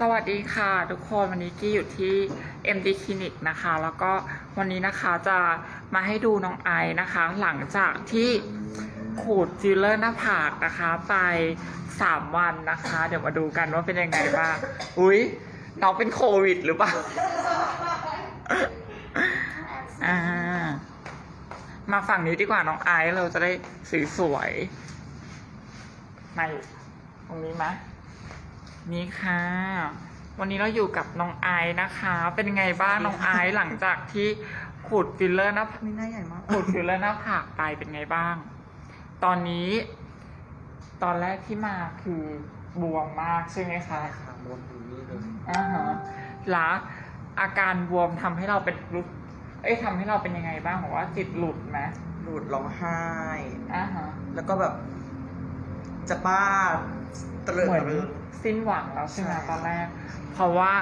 สวัสดีค่ะทุกคนวันนี้กี้อยู่ที่ MD Clinic นะคะ แล้วก็วันนี้นะคะจะมาให้ดูน้องไอนะคะ หลังจากที่ขูดฟิลเลอร์หน้าผากนะคะ ไป 3 วันนะคะ เดี๋ยวมาดูกันว่าเป็นยังไงบ้างอุ๊ยน้องเป็นโควิดหรือเปล่าอ่ามาฝั่งนี้ดีกว่าน้องไอซ์เราจะได้สวยๆมาอยู่ตรงนี้ไหม นี่ค่ะ วันนี้เราอยู่กับน้องไอซ์นะคะ เป็นไงบ้างน้องไอซ์หลังจากที่ขูดฟิลเลอร์หน้ามีหน้าใหญ่มาก ขูดฟิลเลอร์หน้าผากไปเป็นไงบ้าง ตอนนี้ ตอนแรกที่มาคือบวมมากใช่ไหมคะค่ะบนอยู่นี่เลยอ่าฮะแล้วอาการบวมทำให้เราเป็นรู้ เอ้ยทำให้เราเป็นยังไงบ้างบอกว่าจิตหลุดไหมหลุดร้องไห้ อ่าฮะแล้วก็แบบ จะบ้า เตลิดเหมือนตะลึงสิ้นหวังแล้วใช่ไหมใช่ตอนแรก เพราะว่า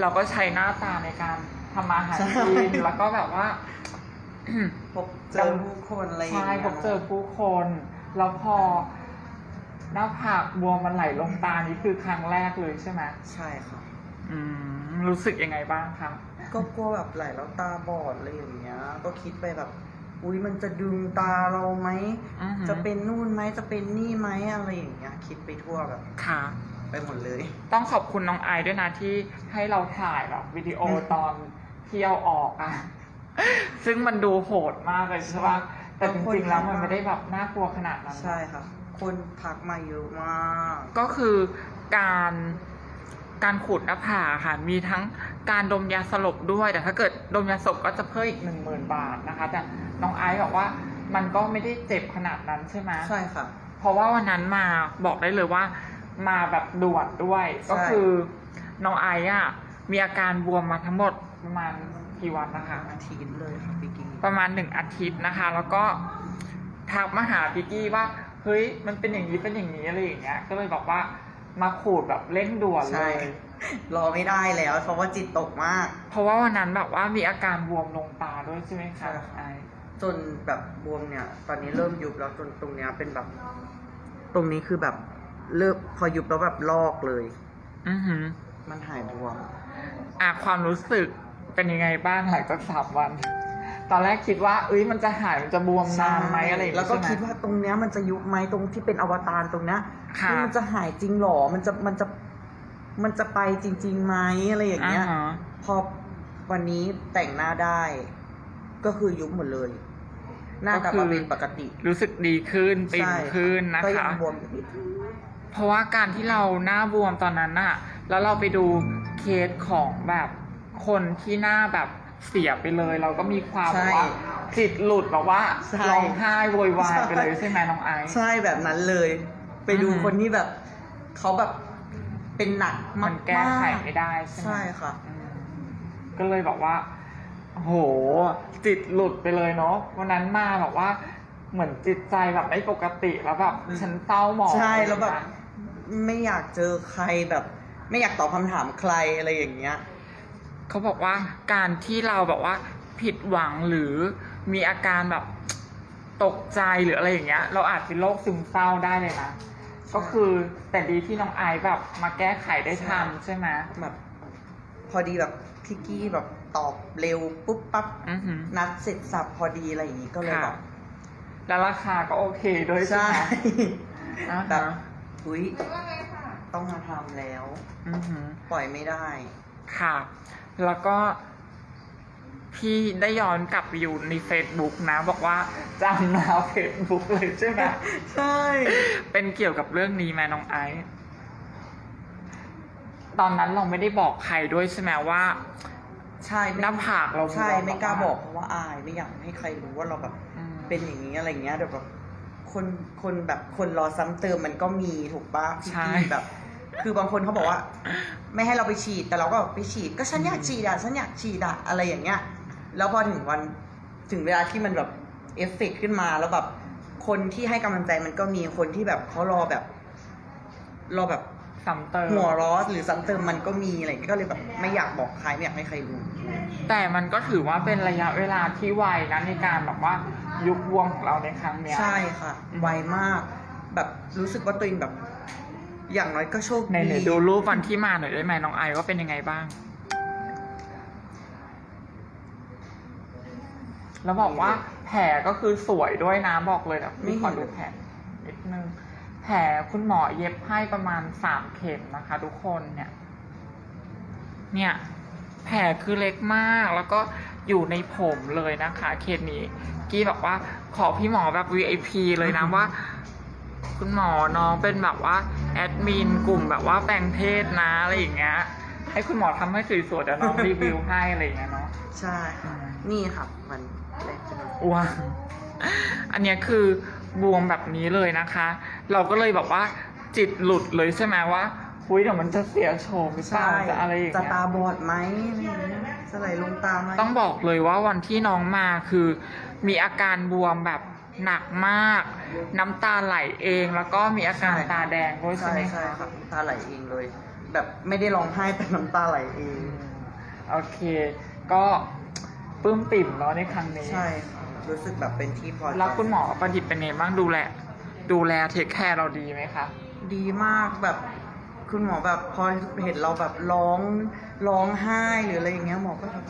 เราก็ใช้หน้าตาในการทำอาหารใช่กินแล้วก็แบบว่าพบเจอผู้คนอะไรอย่างใช่เงี้ยพบเจอผู้คน แล้วพอหน้าผากบวมมันไหลลงตานี่คือครั้งแรกเลยใช่ไหมใช่ค่ะอืมรู้สึกยังไงบ้างคะก็กลัวแบบไหลแล้วตาบอดอะไรอย่างเงี้ย ก็คิดไปแบบอุ้ยมันจะดึงตาเราไหมอือหือ จะเป็นนู่นไหมจะเป็นนี่ไหมอะไรอย่างเงี้ยคิดไปทั่วแบบค่ะ ไปหมดเลย ต้องขอบคุณน้องไอซ์ด้วยนะที่ให้เราถ่ายแบบวิดีโอตอนเที่ยวออกอะ ซึ่งมันดูโหดมากเลยใช่ปะแต่จริงๆแล้วมันไม่ได้แบบน่ากลัวขนาดนั้น ใช่ค่ะ คนทักมาเยอะมาก ก็คือการการขูดหน้าผากค่ะ มีทั้งการดมยาสลบด้วย แต่ถ้าเกิดดมยาสลบก็จะเพิ่มอีกหนึ่งหมื่นบาทนะคะ แต่น้องไอซ์บอกว่า มันก็ไม่ได้เจ็บขนาดนั้นใช่ไหมใช่ค่ะ เพราะว่าวันนั้นมาบอกได้เลยว่า มาแบบด่วนด้วยใช่ก็คือน้องไอซ์อะมีอาการบวมมาทั้งหมดประมาณกี่วันนะคะอาทิตย์เลยค่ะพี่กี้ประมาณหนึ่งอาทิตย์นะคะ แล้วก็ทักมาหาพิกกี้ว่าเฮ้ยมันเป็นอย่างนี้เป็นอย่างนี้อะไรอย่างเงี้ย ก็เลยบอกว่ามาขูดแบบเร่งด่วนเลใช่ยรอไม่ได้แล้ว เพราะว่าจิตตกมาก เพราะว่าวันนั้นแบบว่ามีอาการบวมลงตาด้วยใช่ไหมใช่คะค่ะไอ จนแบบบวมเนี่ย ตอนนี้เริ่มยุบแล้วจนตรงเนี้ยเป็นแบบ ตรงนี้คือแบบเริ่มพอยุบแล้วแบบลอกเลย อือหือ มันหายบวม อะความรู้สึกเป็นยังไงบ้างหลังจากสามวัน ตอนแรกคิดว่า เอ้ยมันจะหายมันจะบวมนานไหมอะไรอย่างแล้วเงี้ยก็ใช่ไหม คิดว่าตรงเนี้ยมันจะยุบไหมตรงที่เป็นอวตารตรงเนี้ยค่ะนี่มันจะหายจริงหรอมันจะมันจะมันจะไปจริงๆไหมอะไรอย่างเงี้ย อ่าฮะ พอวันนี้แต่งหน้าได้ ก็คือยุบหมดเลย หน้ากลับมาเป็นปกติ รู้สึกดีขึ้นปิ่มใช่ขึ้นนะก็ยัคะงบวมอยู่นิดนึง เพราะว่าการที่เราหน้าบวมตอนนั้นน่ะ แล้วเราไปดูเคสของแบบคนที่หน้าแบบเสียไปเลย เราก็มีความแบบว่าจิตหลุดแบบว่าใช่ร้องไห้โวยวายใช่ไปเลยใช่ไหมน้องไอซ์ ใช่แบบนั้นเลย ไปดูอือหือ คนที่แบบเขาแบบเป็นหนักมากมันแก้ไขไม่ได้ใช่ไหมใช่ค่ะ อืมก็เลยบอกว่า โห จิตหลุดไปเลยเนาะวันนั้นมาแบบว่า เหมือนจิตใจแบบไม่ปกติแล้วแบบอืมฉันเศร้าหมองใช่แล้วแบบเยนะไม่อยากเจอใครแบบ ไม่อยากตอบคำถามใครอะไรอย่างเงี้ยเขาบอกว่าการที่เราแบบว่าผิดหวังหรือมีอาการแบบตกใจหรืออะไรอย่างเงี้ย เราอาจเป็นโรคซึมเศร้าได้เลยนะก็คือแต่ดีที่น้องไอซ์แบบมาแก้ไขได้ทันใช่ไหมแบบพอดีแบบพี่กี้แบบ ตอบเร็วปุ๊บปั๊บอือหือ นัดเสร็จสับพอดีอะไรอย่างงี้ก็เลยค่ะ แบบแล้วราคาก็โอเคด้วยใช่ใช่ไหมอ่าแบฮะบอุ้ยต้องมาทำแล้ว อือหือ ปล่อยไม่ได้ ค่ะ แล้วก็พี่ได้ย้อนกลับไปอยู่ใน Facebook นะ บอกว่าจำนาวเฟซบุ๊กเลยใช่ไหม ใช่ เป็นเกี่ยวกับเรื่องนี้ไหมน้องไอซ์ตอนนั้นเราไม่ได้บอกใครด้วยใช่ไหมว่า ใช่หน้าผากเราบวมใช่ไม่กล้าแบบว่าบอกเพราะว่าอายไม่อยากให้ใครรู้ว่าเราแบบอืมเป็นอย่างนี้อะไรเงี้ยเดี๋ยวแบบคนคนแบบคนรอซ้ำเติมมันก็มีถูกปะพี่ใช่กี้แบบ คือบางคนเขาบอกว่า ไม่ให้เราไปฉีดแต่เราก็ไปฉีดก็ฉันอยากฉีดอะฉันอยากฉีดอะอะไรอย่างเงี้ย แล้วพอถึงวันถึงเวลาที่มันแบบเอฟเฟกต์ขึ้นมาแล้วแบบคนที่ให้กำลังใจมันก็มีคนที่แบบเขารอแบบ รอแบบ ซ้ำเติมหัวเร้อหรือซ้ำเติมมันก็มีอะไรอย่างเงี้ยก็เลยแบบไม่อยากบอกใครไม่อยากให้ใครรู้ แต่มันก็ถือว่าเป็นระยะเวลาที่ไวนะในการแบบว่ายุบบวมของเราในครั้งเนี้ย ใช่ค่ะอืมไวมาก แบบรู้สึกว่าตัวเองแบบ อย่างน้อยก็โชคในดีไหนดูรูปวันที่มาหน่อยได้ไหมน้องไอว่าเป็นยังไงบ้าง แล้วบอกว่าแผลก็คือสวยด้วยนะบอกเลยนะพี่ขอดูแผลนิดนึง แผลคุณหมอเย็บให้ประมาณสามเข็มนะคะทุกคนเนี่ย เนี่ย แผลคือเล็กมากแล้วก็อยู่ในผมเลยนะคะ เคสนี้ กี้บอกว่าขอพี่หมอแบบ VIP เลยนะว่า คุณหมอน้องเป็นแบบว่าแอดมินกลุ่มแบบว่าแปลงเพศนะอะไรอย่างเงี้ย ให้คุณหมอทำให้สวยๆเดี๋ยวน้องรีวิวให้อะไรอย่างเงี้ยเนาะ ใช่ค่ะ นี่ค่ะมันแรงไปหน่อยว้าวอันเนี้ยคือ บวมแบบนี้เลยนะคะ เราก็เลยแบบว่าจิตหลุดเลยใช่ไหมว่าคุยเดี๋ยวมันจะเสียโฉมหรือเปล่าจะอะไรอย่างจะเงี้ย ตาบอดไหมอะไรอย่างเงี้ยจะไหลลงตาไหมต้องบอกเลยว่าวันที่น้องมาคือมีอาการบวมแบบหนักมาก น้ำตาไหลเองแล้วก็มีอาการตาแดงด้วยใช่ใช่ไหมใช่คะค่ะน้ำตาไหลเองเลย แบบไม่ได้ร้องไห้แต่น้ำตาไหลเอง โอเค ก็ปลื้มปิ่มเนาะในครั้งนี้ ใช่ค่ะ รู้สึกแบบเป็นที่พอใจแล้วคุณหมอประดิษฐ์เป็นไงบ้างดูแลดูแลเทคแคร์เราดีไหมคะ ดีมากแบบคุณหมอแบบพอเห็นเราแบบร้องร้องไห้หรืออะไรอย่างเงี้ยหมอก็แบบ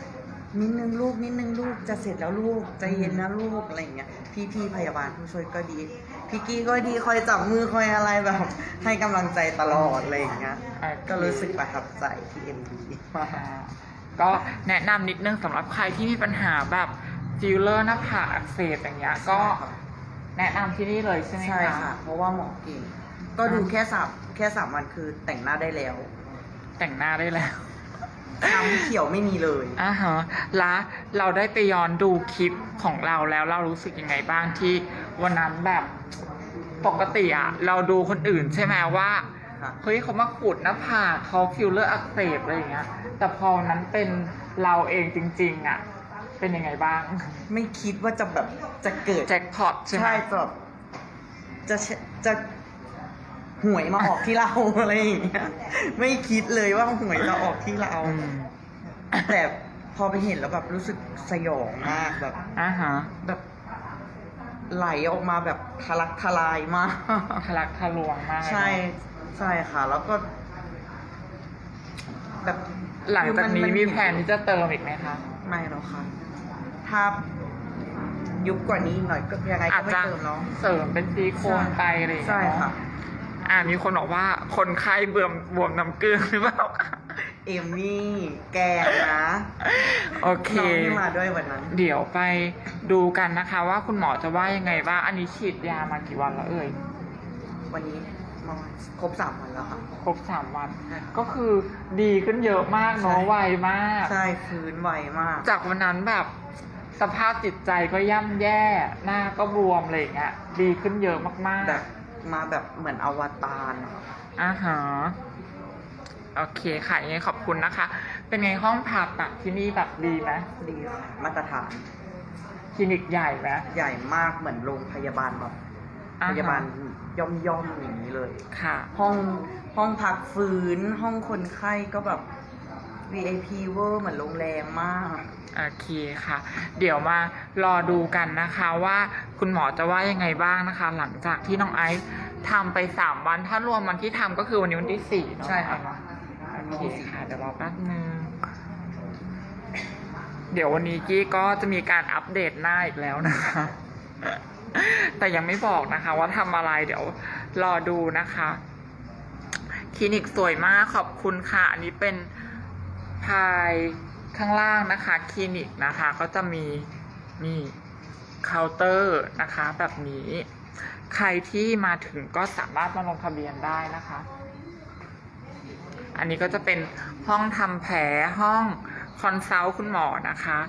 นิดนึงลูกนิดนึงลูกจะเสร็จแล้วลูกใจเย็นนะลูกอะไรอย่างเงี้ยพี่พี่ๆพยาบาลผู้ช่วยก็ดีพี่กี้ก็ดีคอยจับมือคอยอะไรแบบ ให้กำลังใจตลอดอะไรอย่างเงี้ยอ่าก็รู้สึกประทับใจที่เอ็มดีมากอ่าก็แนะนำนิดนึงสำหรับใครที่มีปัญหาแบบ ฟิลเลอร์หน้าผากอักเสบอย่างเงี้ยก็แนะนำที่นี่เลยใช่ไหมใช่คะค่ะ เพราะว่าหมอเก่งก็ดูแค่สามแค่สามวันคือแต่งหน้าได้แล้วแต่งหน้าได้แล้ว ช้ำเขียวไม่มีเลยอ่าฮะแล้วเราได้ไปย้อนดูคลิปของเราแล้วเรารู้สึกยังไงบ้างที่วันนั้นแบบปกติอะเราดูคนอื่นใช่ไหมว่าค่ะเฮ้ยเขามาขูดหน้าผากเขาฟิลเลอร์อักเสบอะไรอย่างเงี้ย แต่พอวันนั้นเป็นเราเองจริง ๆอะ เป็นยังไงบ้าง ไม่คิดว่าจะแบบจะเกิดแจ็คพอตใช่ไหมใช่แบบจะเชจะหวยมาออกที่เราอะไรอย่างเงี้ยไม่คิดเลยว่าหวยจะออกที่เราอืมแต่พอไปเห็นแล้วแบบรู้สึกสยองมากแบบอ่าฮะแบบไหลออกมาแบบทะลักทลายมากทะลักทะลวงมากเลยใช่เนอะใช่ค่ะ แล้วก็แบบหลังจากนี้คือมีแผนที่จะเติมอีกไหมคะ ไม่หรอกค่ะ ถ้ายุบกว่านี้หน่อยก็ยังไงอาก็จไม่จะเติมเนาะเสริมเป็นซีโคนไปอะไรอย่างใช่เงี้ยค่ะ เนาะอ่ามีคนบอกว่าคนไข้เบื่อบวมน้ำเกลือหรือเปล่า เอมมี่แกงนะโอเค น้องที่มาด้วยวันนั้น เดี๋ยวไปดูกันนะคะ ว่าคุณหมอจะว่ายังไงบ้างอันนี้ฉีดยามากี่วันแล้วเอ่ย วันนี้ประมาณครบสามวันแล้วค่ะ ครบสามวันก็คือดีขึ้นเยอะมากเนาะใช่ ไวมาก ใช่ฟื้นไวมาก จากวันนั้นแบบ สภาพจิตใจก็ย่ำแย่ หน้าก็บวมอะไรอย่างเงี้ย ดีขึ้นเยอะมากๆ แบบมาแบบเหมือนอวตารอะอ่าฮะโอเคค่ะยังไงขอบคุณนะคะ เป็นไงห้องผ่าตัดที่นี่แบบดีไหมดีค่ะมาตรฐาน คลินิกใหญ่ไหมใหญ่มากเหมือนโรงพยาบาลแบบอ่พยาบาลย่อมย่อมๆอย่างนี้เลย ค่ะ ห้องห้องพักฟื้นห้องคนไข้ก็แบบ VIP เวอร์เหมือนโรงแรมมาก โอเคค่ะ เดี๋ยวมารอดูกันนะคะว่าคุณหมอจะว่ายังไงบ้างนะคะ หลังจากที่น้องไอซ์ทำไปสามวัน ถ้ารวมวันที่ทำก็คือวันนี้วันที่สี่เนาะใช่ค่ะ โอเคค่ะ เดี๋ยวรอแป๊บนึง เดี๋ยววันนี้กี้ก็จะมีการอัปเดตหน้าอีกแล้วนะคะ แต่ยังไม่บอกนะคะว่าทำอะไรเดี๋ยวรอดูนะคะ คลินิกสวยมากขอบคุณค่ะ อันนี้เป็น ภายข้างล่างนะคะคลินิกนะคะก็จะมีนี่เคาน์เตอร์นะคะแบบนี้ ใครที่มาถึงก็สามารถมาลงทะเบียนได้นะคะ อันนี้ก็จะเป็นห้องทำแผลห้องคอนซัลท์คุณหมอนะคะ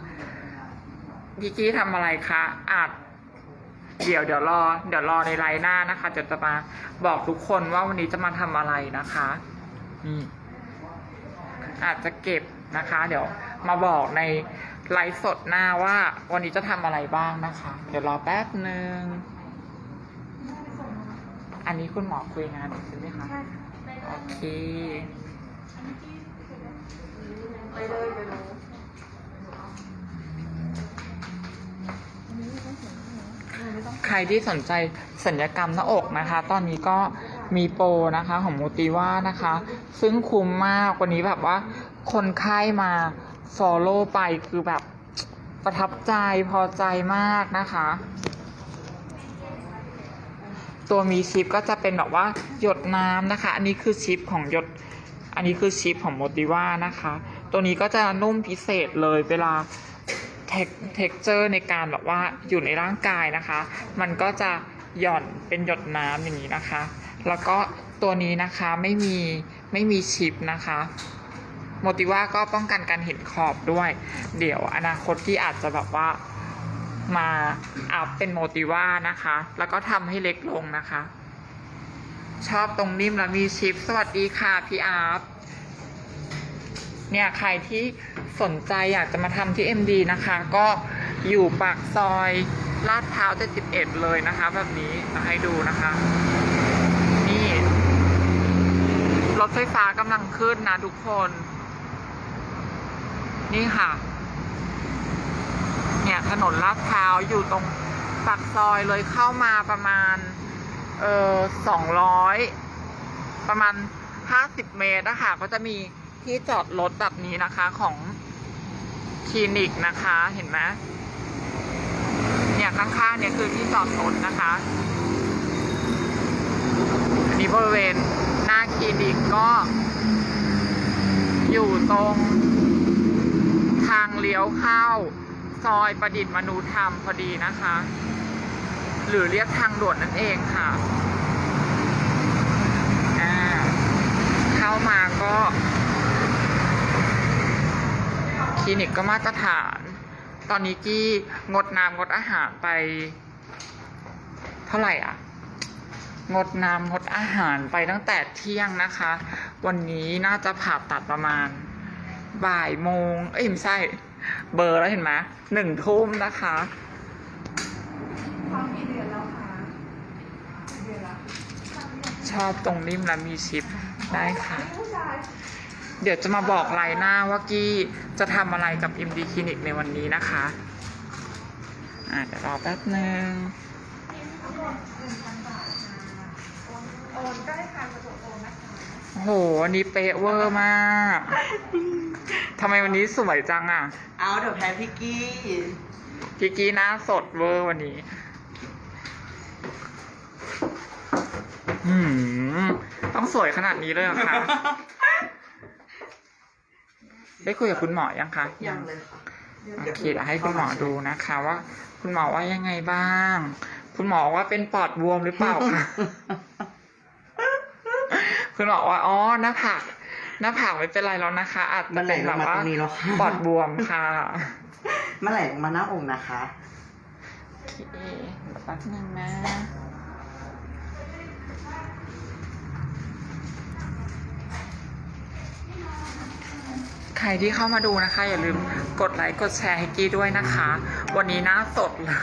พี่กี้ทำอะไรคะอาจเดี๋ยวเดี๋ยวรอ เดี๋ยวรอในไลน์หน้านะคะเดี๋ยวจะมาบอกทุกคนว่าวันนี้จะมาทำอะไรนะคะนี่ อาจจะเก็บนะคะ เดี๋ยวมาบอกในไลฟ์สดหน้าว่า วันนี้จะทำอะไรบ้างนะคะ เดี๋ยวรอแป๊บหนึ่งอันนี้คุณหมอคุยงานอยู่ใช่ไหมคะโอเคไปเลยไปเลยใครที่สนใจสัญญกรรมหน้าอกนะคะ ตอนนี้ก็ มีโปรนะคะของโมติว่านะคะ ซึ่งคุ้มมากวันนี้แบบว่า คนไข้มา follow ไปคือแบบประทับใจพอใจมากนะคะ ตัวมีชิปก็จะเป็นแบบว่าหยดน้ำนะคะ อันนี้คือชิปของหยด อันนี้คือชิปของโมติว่านะคะ ตัวนี้ก็จะนุ่มพิเศษเลยเวลาเทคเจอร์ในการแบบว่าอยู่ในร่างกายนะคะ มันก็จะหย่อนเป็นหยดน้ำอย่างนี้นะคะ แล้วก็ตัวนี้นะคะไม่มีไม่มีชิปนะคะโมติว่าก็ป้องกันการเห็นขอบด้วย เดี๋ยวอนาคตที่อาจจะแบบว่ามาอัพเป็นโมติว่านะคะ แล้วก็ทำให้เล็กลงนะคะ ชอบตรงนิ่มและมีชิป สวัสดีค่ะพี่อาร์เนี่ยใครที่สนใจอยากจะมาทำที่ MD นะคะ ก็อยู่ปากซอยลาดพร้าว71เลยนะคะ แบบนี้มาให้ดูนะคะ ถไฟฟ้ากำลังขึ้นนะทุกคน นี่ค่ะ เนี่ยถนนลาดพร้าวอยู่ตรงปากซอยเลยเข้ามาประมาณ เออสองร้อยประมาณห้าสิบเมตรนะคะก็จะมีที่จอดรถแบบนี้นะคะของคลินิกนะคะเห็นไหมเนี่ยข้างๆเนี่ยคือที่จอดรถนะคะ อันนี้บริเวณ คลินิกก็ อยู่ตรง ทางเลี้ยวเข้า ซอยประดิษฐ์มนูธรรมพอดีนะคะ หรือเรียกทางด่วนนั่นเองค่ะเข้ามาก็คลินิกก็มาตรฐาน ตอนนี้กี้งดน้ำงดอาหารไป เท่าไหร่อะ งดน้ำงดอาหารไปตั้งแต่เที่ยงนะคะ วันนี้น่าจะผ่าตัดประมาณบ่ายโมง เอ้ยไม่ใช่ เบอร์แล้วเห็นไหมหนึ่งทุ่มนะคะชอบตรงนิ่มและมีชิปได้ค่ะ เดี๋ยวจะมาบอกรายหน้าว่ากี้จะทำอะไรกับ MD Clinic ในวันนี้นะคะ อ่าเดี๋ยวรอแป๊บนึง โอนก็ได้ค่ะสะดวกโอนนะคะโอ้โหวันนี้เป๊ะเวอร์มากทำไมวันนี้สวยจังอะเอาเดี๋ยวแพ้พี่กี้พี่กี้หน้าสดเวอร์วันนี้หืมต้องสวยขนาดนี้เลยเหรอคะได้คุยกับคุณหมอยังคะยังเลยค่ะโอเคเดี๋ยวให้คุณหมอดูนะคะ ว่า คุณหมอว่ายังไงบ้าง คุณหมอว่าเป็นปอดบวมหรือเปล่าคะ คุณหมอว่าอ๋อหน้าผากหน้าผากไม่เป็นไรแล้วนะคะ อาจจะมันไหลเป็นลแบงบมาว่าตรงนี้แล้วค่ะปอดบวมค่ะเมื่อไหร่ลงมาหน้าอกนะคะโอเคแป๊บนึงนะใครที่เข้ามาดูนะคะ อย่าลืมกดไลค์กดแชร์ให้กี้ด้วยนะคะ วันนี้หน้าสดเลย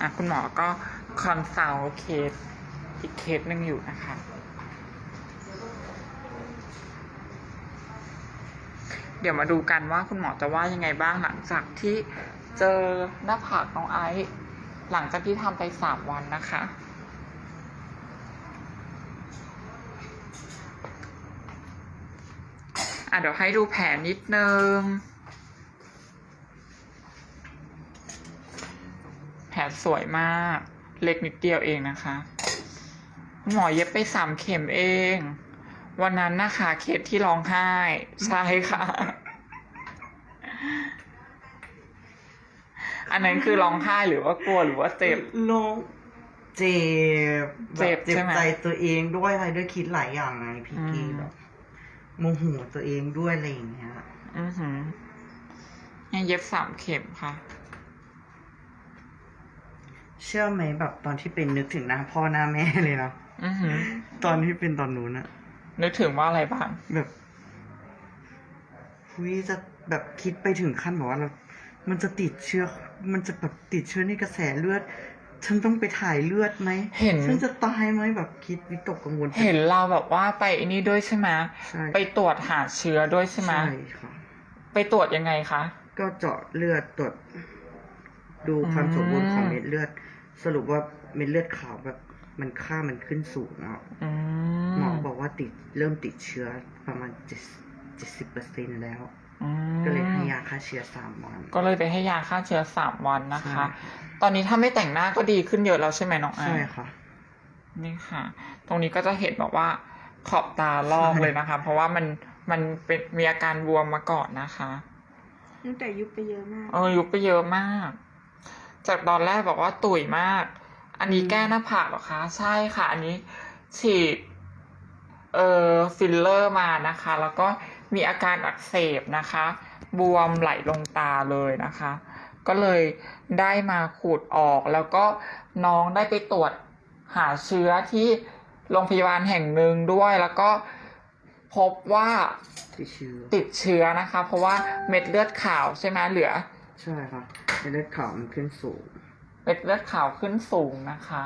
อะคุณหมอก็คอนซัลท์เคสอีกเคสหนึ่งอยู่นะคะ เดี๋ยวมาดูกันว่าคุณหมอจะว่ายังไงบ้างหลังจากที่เจอหน้าผากน้องไอซ์หลังจากที่ทำไปสามวันนะคะอะเดี๋ยวให้ดูแผลนิดนึง แผล สวยมาก เล็กนิดเดียวเองนะคะคุณหมอเย็บไปสามเข็มเอง วันนั้นนะคะเคสที่ร้องไห้ ใช่ค่ะ อันนั้นคือร้องไห้หรือว่ากลัวหรือว่าเจ็บ ลงเจ็บเจ็บแบบเจ็บใช่ไหม ใจตัวเองด้วยอะไรด้วยคิดหลายอย่างไงพี่กี้อืมแบบโมโหตัวเองด้วยอะไรอย่างเงี้ย อือหือยังเย็บสามเข็มค่ะ เชื่อไหมแบบตอนที่เป็นนึกถึงหน้าพ่อหน้าแม่เลยนะอือหือ ตอนที่เป็นตอนนู้นอะนึกถึงว่าอะไรบ้าง แบบคุยจะแบบคิดไปถึงขั้นแบบว่าเรา มันจะติดเชื้อ มันจะแบบติดเชื้อในกระแสเลือด ฉันต้องไปถ่ายเลือดไหมเห็น ฉันจะตายไหมแบบคิดวิตกกังวลเห็นเราแบบว่าไปไอันนี้ด้วยใช่ไหมใช่ไปตรวจหาเชื้อด้วยใช่ไหมใช่ค่ะ ไปตรวจยังไงคะ ก็เจาะเลือดตรวจ ดูความสมบูรณ์ของเม็ดเลือด สรุปว่าเม็ดเลือดขาวแบบมันค่ามันขึ้นสูงอะอืหมอมบอกว่าติดเริ่มติดเชื้อประมาณเจ็ดเจ็ดสิบเปอร์เซ็นแล้วอืมก็เลยให้ยาฆ่าเชื้อสามวัน ก็เลยไปให้ยาฆ่าเชื้อสามวันนะคะใช่ตอนนี้ถ้าไม่แต่งหน้าก็ดีขึ้นเยอะแล้วใช่ไหมน้องไอใช่ค่ะ นี่ค่ะ ตรงนี้ก็จะเห็นแบบว่าขอบตาลอกเลยนะคะ เพราะว่ามันมันเป็นมีอาการบวมมาก่อนนะคะ ตั้งแต่ยุบไปเยอะมาก เออยุบไปเยอะมาก จากตอนแรกบอกว่าตุ๋ยมาก อันนี้แก้หน้าผากเหรอคะ ใช่ค่ะ อันนี้ฉีดเอ่อฟิลเลอร์มานะคะ แล้วก็มีอาการอักเสบนะคะ บวมไหลลงตาเลยนะคะ ก็เลยได้มาขูดออก แล้วก็น้องได้ไปตรวจหาเชื้อที่โรงพยาบาลแห่งหนึ่งด้วยแล้วก็พบว่าติดเชื้อติดเชื้อนะคะ เพราะว่าเม็ดเลือดขาวใช่ไหมเหลือ ใช่ค่ะ เม็ดเลือดขาวมันขึ้นสูง เม็ดเลือดขาวขึ้นสูงนะคะ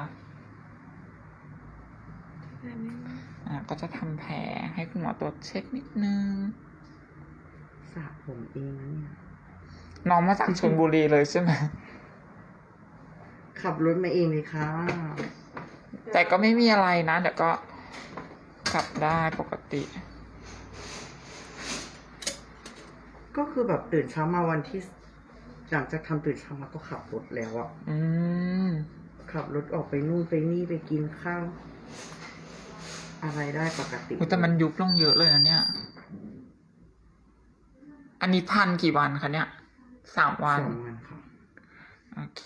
อ่าก็จะทำแผลให้คุณหมอตรวจเช็คนิดนึง สระผมเองนะเนี่ย น้องมาจากชลบุรีเลยใช่ไหม ขับรถมาเองเลยค่ะ แต่ก็ไม่มีอะไรนะ เดี๋ยวก็กลับได้ปกติ ก็คือแบบตื่นเช้ามาวันที่ หลังจากทำตื่นเช้ามาก็ขับรถแล้วอะอืม ขับรถออกไปนู่นไปนี่ไปกินข้าว อะไรได้ปกติอุ๊ยแต่มันยุบลงเยอะเลยนะเนี่ย อันนี้พันกี่วันคะเนี่ย สามวัน สองวันค่ะ โอเค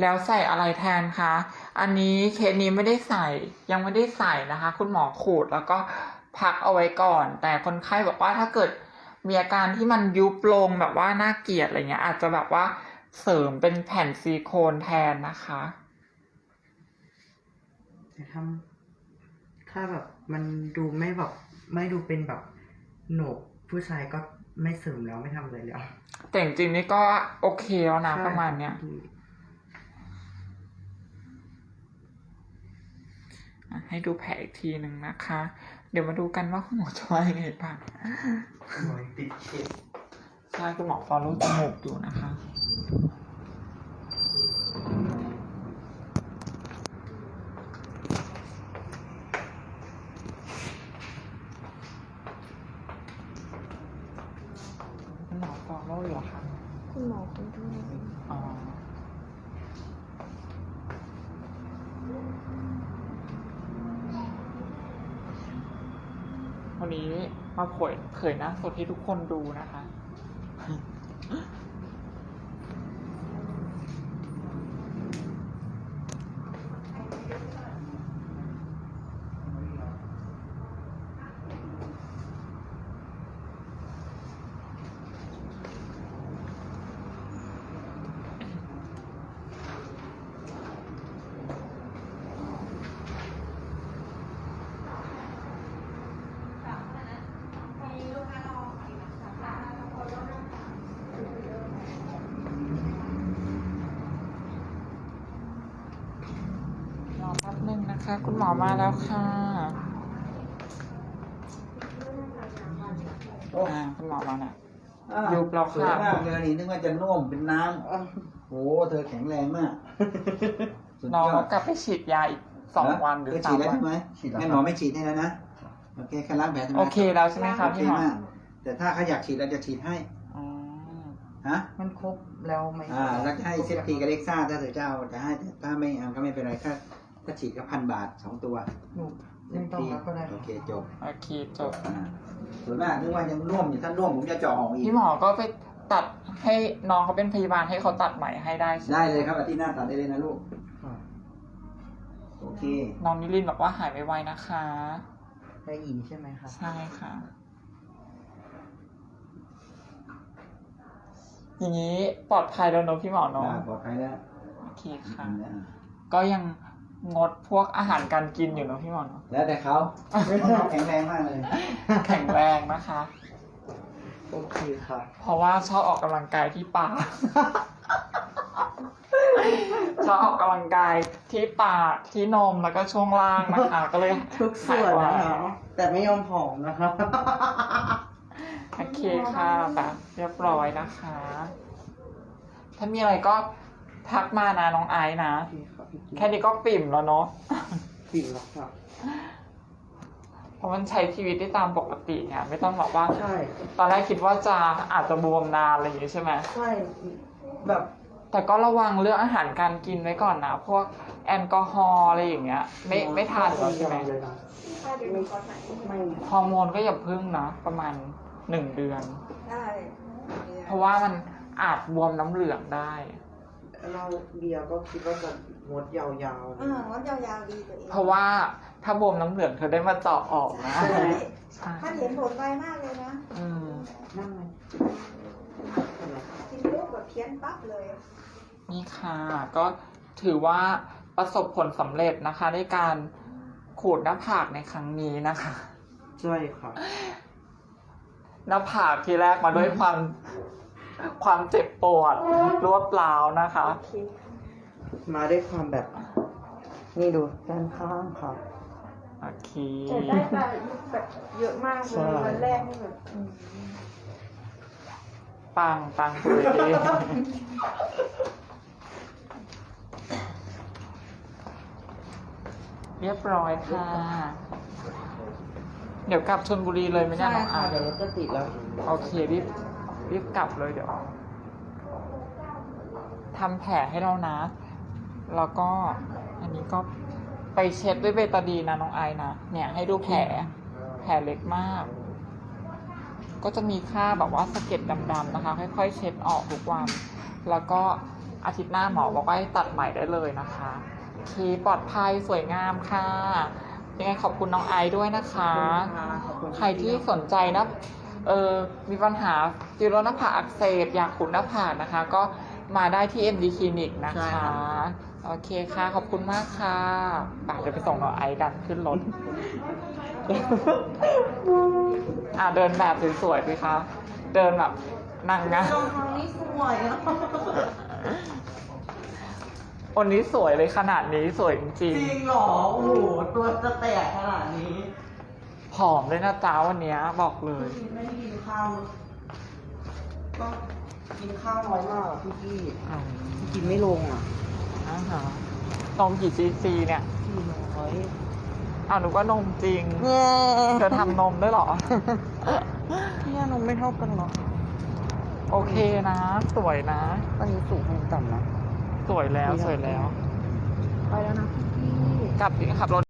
แล้วใส่อะไรแทนคะ อันนี้เคสนี้ไม่ได้ใส่ ยังไม่ได้ใส่นะคะ คุณหมอขูดแล้วก็พักเอาไว้ก่อน แต่คนไข้บอกว่าถ้าเกิด มีอาการที่มันยุบลงแบบว่าน่าเกลียดอะไรเงี้ย อาจจะแบบว่าเสริมเป็นแผ่นซิลิโคนแทนนะคะแต่ถ้าถ้าแบบมันดูไม่แบบไม่ดูเป็นแบบโหนกผู้ชายก็ไม่เสริมแล้วไม่ทำอะไรแล้ว แต่จริงๆนี่ก็โอเคแล้วนะใช่ประมาณเนี้ยดีอะให้ดูแผลอีกทีหนึ่งนะคะ เดี๋ยวมาดูกันว่าคุณหมอจะว่ายังไงบ้างรอยติดเข็มใช่คุณหมอฟอลโล่จมูกอยู่นะคะ คุณหมอฟอลโล่อยู่เหรอคะ คุณหมอคุณด้วย อ๋อ วันนี้มาเผยเผยหน้าสดให้ทุกคนดูนะคะ แป๊บนึงนะคะ คุณหมอมาแล้วค่ะอ่าคุณหมอมาแล้วอะ ยุบแล้วค่ะ สวยมากเลยนี่นึกว่าจะน่วมเป็นน้ำโอ้เธอแข็งแรงมากสุดน้องยอดกลับไปฉีดยาอีกสองวันหรือเธสาฉีมดแล้ววัน ใช่ไหมฉีดแล้วให้หมอไม่ฉีดให้แล้วนะโอเคแค่ล้างแผลใช่ไหมโอเคแล้วใช่ไหมคะโอเคพี่หมอมากแต่ถ้าเขาอยากฉีดเราจะฉีดให้อ๋อฮะ มันครบแล้วไหมอ่าเราจะให้เซฟตีกับเล็กซ่าถ้าเธอจะเอาจะให้แต่ถ้าไม่เอาก็ไม่เป็นไรถ้า ถ้าฉีดก็พันบาทสองตัวหนูไม่ต้องแล้วก็ได้โอเคจบโอเคจบอ่าสวยมากนึกว่ายังร่วมอยู่ถ้าร่วมผมจะเจาะออกอีกพี่หมอก็ไปตัดให้น้องเขาเป็นพยาบาลให้เขาตัดไหมให้ได้ใช่ไหมได้เลยครับอาทิตย์หน้าตัดได้เลยนะลูกค่ะโอเคน้องนิลินทร์บอกว่าหายไวๆนะคะ ได้ยินใช่ไหมคะใช่ค่ะ อย่างนี้ปลอดภัยแล้วเนอะพี่หมอเนอะอ่าปลอดภัยแล้วโอเคค่ะอ่าก็ยัง งดพวกอาหารการกินอยู่เนอะพี่หมอเนอะแล้วแต่เขาเขาแข็งแรงมากเลยแข็งแรงนะคะ โอเคค่ะ เพราะว่าชอบออกกำลังกายที่ป่า ชอบออกกำลังกายที่ปากที่นมแล้วก็ช่วงล่างนะคะ ก็เลยทุกส่วนหายนะไวคะแต่ไม่ยอมผอมนะคะโอเคค่ะแบบเรียบร้อยนะคะ ถ้ามีอะไรก็ทักมานะน้องไอซ์นะ แค่นี้ก็ปิ่มแล้วเนาะ ปิ่มแล้วค่ะเพราะมันใช้ชีวิตได้ตามปกติเนี่ยไม่ต้องบอกว่า ใช่ ตอนแรกคิดว่าจะอาจจะบวมนานอะไรอย่างงี้ใช่ไหมใช่ แบบ แต่ก็ระวังเรื่องอาหารการกินไว้ก่อนนะ พวกแอลกอฮอล์อะไรอย่างเงี้ย ไม่ไม่ทานแล้วใช่ไหมเลยนะถ้าเดี๋ยวหนูขอถ่ายรูปไม่ฮอร์โมนก็อย่าพึ่งนะประมาณหนึ่งเดือน ได้ เพราะว่ามันอาจบวมน้ำเหลืองได้ เราเบียร์ก็คิดว่าจะงดยาวเออวัดยาวๆดีตัวเองเพราะว่าถ้าบวมน้ำเหลืองเธอได้มาเจาะออกนะ ใช่ใช่ถ้าเห็นผลไวมากเลยนะอืมๆนั่งไหมกินปุ๊บแบบเพี้ยนปั๊บเลยนี่ค่ะ ก็ถือว่าประสบผลสำเร็จนะคะ ในการขูดหน้าผากในครั้งนี้นะคะ ใช่ค่ะ หน้าผากทีแรกมาด้วยความ ความเจ็บปวดรวดร้าวนะคะ มาด้วยความแบบ นี่ดูด้านข้างค่ะ โอเค แต่ได้แบบแบบเยอะมากเลใช่ ยวันแรกนี่แบบอืมปังปังเลยดีเรียบร้อยค่ะ เดี๋ยวกลับชนบุรีเลยไหมเนี่ใช่ได้น้องค่ะอาเดี๋ยวรถจะติดแล้ว โอเครีบ รีบกลับเลยเดี๋ยวทำแผลให้เรานะ แล้วก็อันนี้ก็ไปเช็ดด้วยเบตาดีนนะน้องไอายนะ เนี่ยให้ดูแผล แผลเล็กมาก ก็จะมีค่าแบบว่าสะเก็ดดำๆนะคะ ค่อยๆ เช็ดออกทุกวัน แล้วก็อาทิตย์หน้าหมอบอกว่าให้ตัดใหม่ได้เลยนะคะโอเคปลอดภัยสวยงามค่ะยังไงขอบคุณน้องไอซ์ด้วยนะคะขอบคุณค่ะใครที่สนใจนะ เออมีปัญหาจิโรหน้าผากอักเสบอยากขุดหน้าผากนะคะ ก็มาได้ที่ MD Clinic นะใช่คะ ครับ โอเคค่ะ ขอบคุณมากค่ะป่ะเดี๋ยวไปส่งน้องไอซ์กันขึ้นรถ อ่าเดินแบบสวยๆสิคะ เดินแบบนางงาม รองเท้านี่สวยอะวันนี้สวยเลยขนาดนี้สวยจริงจริงเหรอ โอ้โห ตัวจะแตกขนาดนี้ๆ ผอมเลยนะจ้าวันเนี้ยบอกเลยไม่ได้กินข้าวก็กินข้าวน้อยมากอะพี่พี่อืมกินไม่ลงอะอ่าฮะนมกี่ซีซีเนี่ยพี่น้อยอ้าวหนูว่านมจริงเงี้เธอทำนมด้วยเหรอ เนี่ยนมไม่เท่ากันหรอกโอเคนะ สวยนะอันนี้สูงอันนี้ต่ำนะ สวยแล้วสวยแล้ว ไปแล้วนะพี่กลับขับรถ